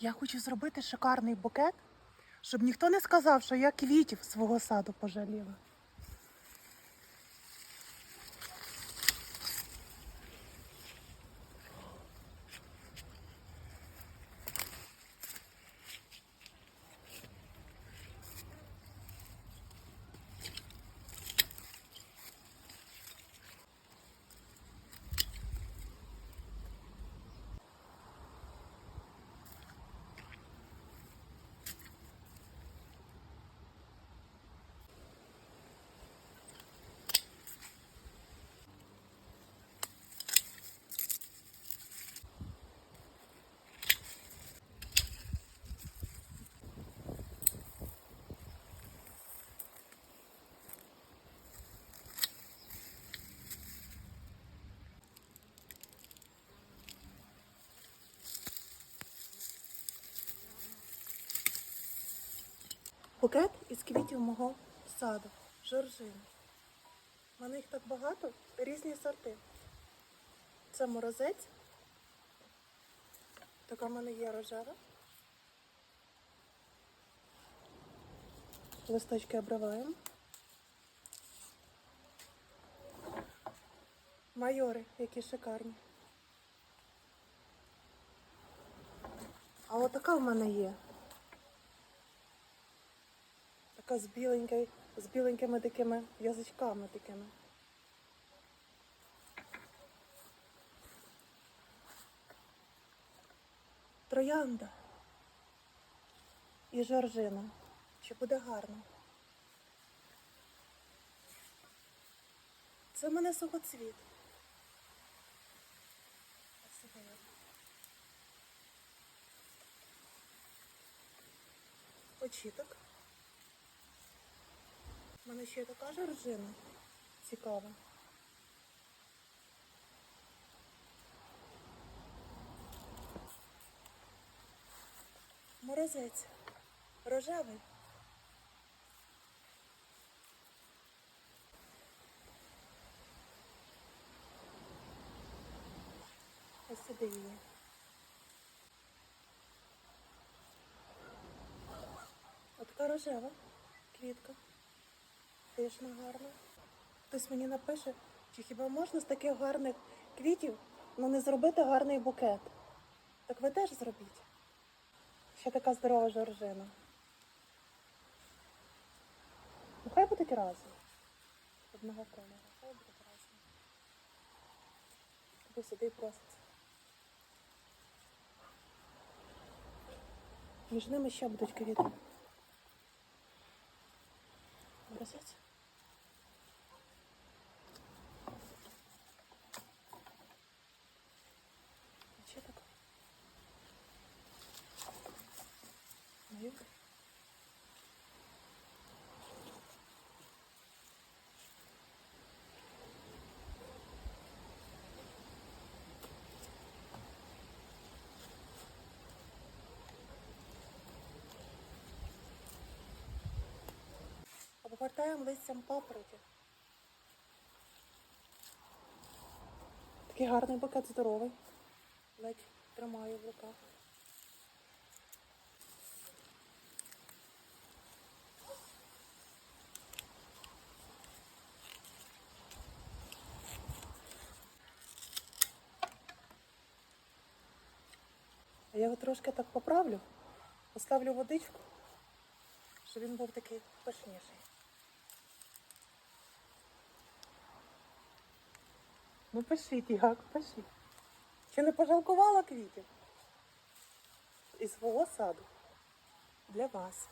Я хочу зробити шикарний букет, щоб ніхто не сказав, що я квітів свого саду пожаліла. Букет із квітів мого саду. Жоржини. У мене їх так багато, різні сорти. Це морозець. Така в мене є рожева. Листочки обриваємо. Майори, які шикарні. А отака в мене є. Така з біленькою, з біленькими такими язичками такими. Троянда і жоржина. Чи буде гарно? Це в мене сухоцвіт. Очіток. У мене ще така жоржина цікава. Морозець. Рожевий. Ось сюди її. Отака рожева квітка. Пишна гарна. Хтось мені напише, чи хіба можна з таких гарних квітів ну, не зробити гарний букет? Так ви теж зробіть. Ще така здорова жоржина. Ну хай будуть разом. Одного кольору. Хай будуть разом. Тобі сюди і проситься. Між ними ще будуть квіти. Морозець. Ще так. Маюк. Обгортаємо листям папороті. Такий гарний букет здоровий. Ледь тримаю в руках. Я його трошки так поправлю, поставлю водичку, щоб він був такий пишніший. Ну пишіть, як, пишіть. Чи не пожалкувала квітів? Із свого саду. Для вас.